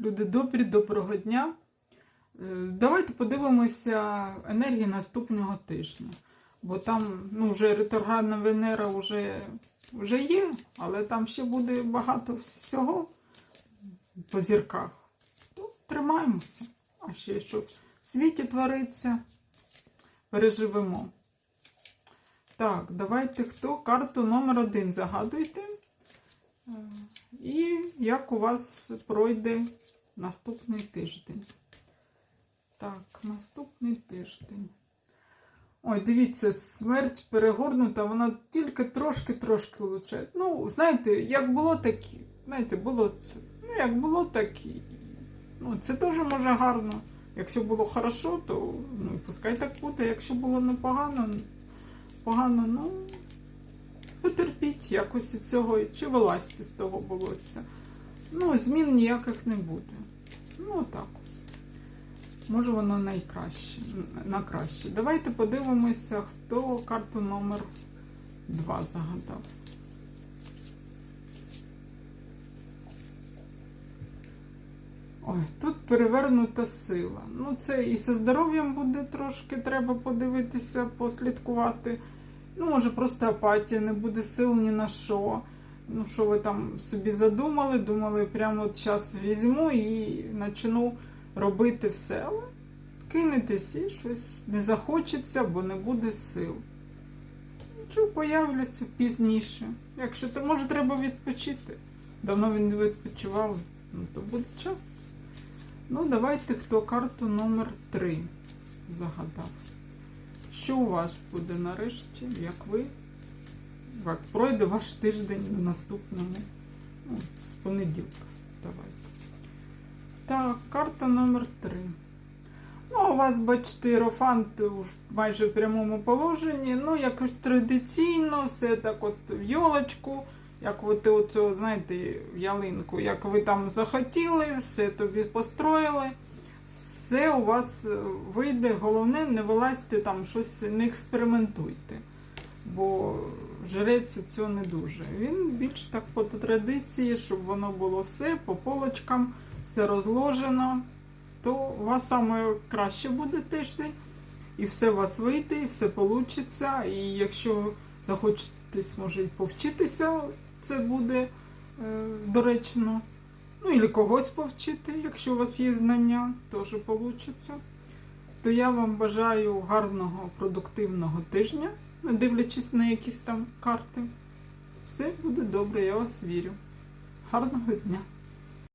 Люди добрі, доброго дня. Е, Давайте подивимося енергії наступного тижня. Бо там ну, вже ретроградна Венера вже, вже є, але там ще буде багато всього по зірках. То тримаємося. А ще що в світі твориться, переживемо. Так, давайте хто карту номер один загадуйте. І як у вас пройде наступний тиждень. Так, наступний тиждень. Ой, дивіться, смерть перегорнута, вона тільки трошки-трошки влучає. Ну, знаєте, як було так, знаєте, було це. Ну, як було, так і. Ну, це теж може гарно. Якщо було хорошо, то ну, пускай так буде. Якщо було непогано, погано, ну потерпіть якось із цього, чи вилазьте з того болотця. Ну, змін ніяких не буде. Ну, так ось. Може, воно найкраще, на краще. Давайте подивимося, хто карту номер 2 загадав. Ой, тут перевернута сила. Ну, це і зі здоров'ям буде трошки, треба подивитися, послідкувати. Ну, може, просто апатія, не буде сил ні на що. Ну, що ви там собі задумали, думали, прямо от зараз візьму і почну робити все. Але кинетесь і щось не захочеться, бо не буде сил. Нічого появляться пізніше. Якщо то може треба відпочити. Давно він не відпочивав, ну то буде час. Ну, давайте хто карту номер 3 загадав. Що у вас буде нарешті, як ви? Як пройде ваш тиждень в наступному ну, з понеділка. Давайте. Так, карта номер 3. Ну, у вас, бачите, іерофант уж майже в прямому положенні. Ну, якось традиційно, все так от в йолочку, як от оцю, знаєте, ялинку, як ви там захотіли, все тобі построїли. Все у вас е, вийде, головне, не вилазьте там щось, не експериментуйте. Бо жрець цього не дуже. Він більш так по традиції, щоб воно було все по полочкам, все розложено то у вас саме краще буде тиждень, і все у вас вийде, і все вийде. І якщо захочетесь, може і повчитися, це буде е, доречно. Ну, і когось повчити, якщо у вас є знання, теж вийде. То я вам бажаю гарного, продуктивного тижня, не дивлячись на якісь там карти. Все буде добре, я вас вірю. Гарного дня!